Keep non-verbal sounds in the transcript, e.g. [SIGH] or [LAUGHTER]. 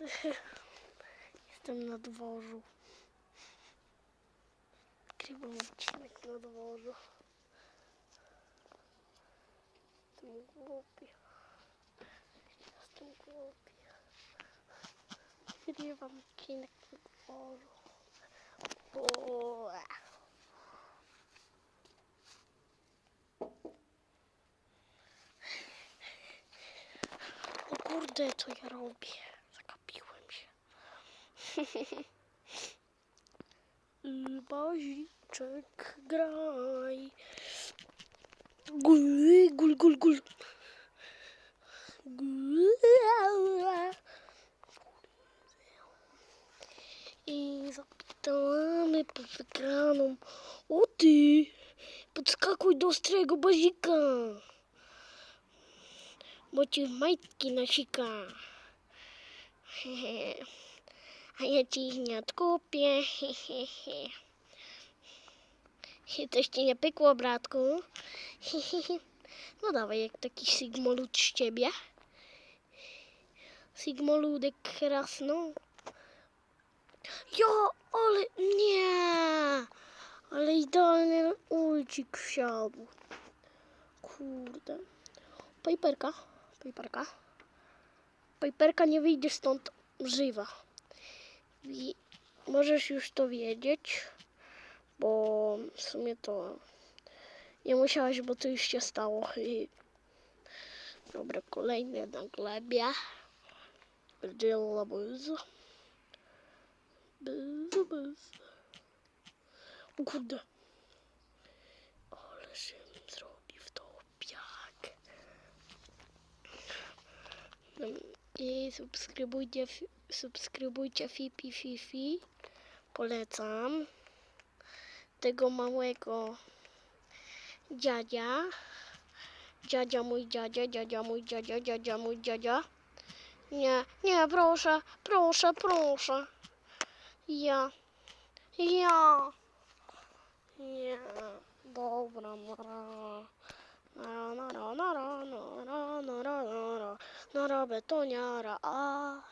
[LAUGHS] Jestem na dworzu. Nagrywam odcinek na dworzu. Jestem głupi. Jestem głupi. Nagrywam odcinek na dworzu. Ua. O kurde, co ja robię? Божичек, грай. Гуль, гуль, гуль, гуль. И запитала ме под екраном. О ти! Подскакуй до острего базика! Мочи майки на шика. A ja ci ich nie odkupię. Hehehe. Coś ci nie pykło, bratku? No dawaj, jak taki Sigmolud z ciebie. Sigmoludek krasną. Jo, ale nie! Ale idealny ulcik wsiadł. Kurde. Piperka, Piperka. Piperka nie wyjdzie stąd żywa. Możesz już to wiedzieć, bo w sumie to nie musiałaś, bo to już się stało. I... Dobra, kolejny na glebie. Będzie buz. Buz, buz. O kurde. Ale się w topiak. I subskrybujcie, subskrybujcie Fipi Fifi. Polecam. Tego małego dziadzia. Dziadzia mój dziadzia, dziadzia mój dziadzia, dziadzia mój dziadzia. Nie, nie, proszę, proszę, proszę. Ja, ja. 사람의 또냐라. 아.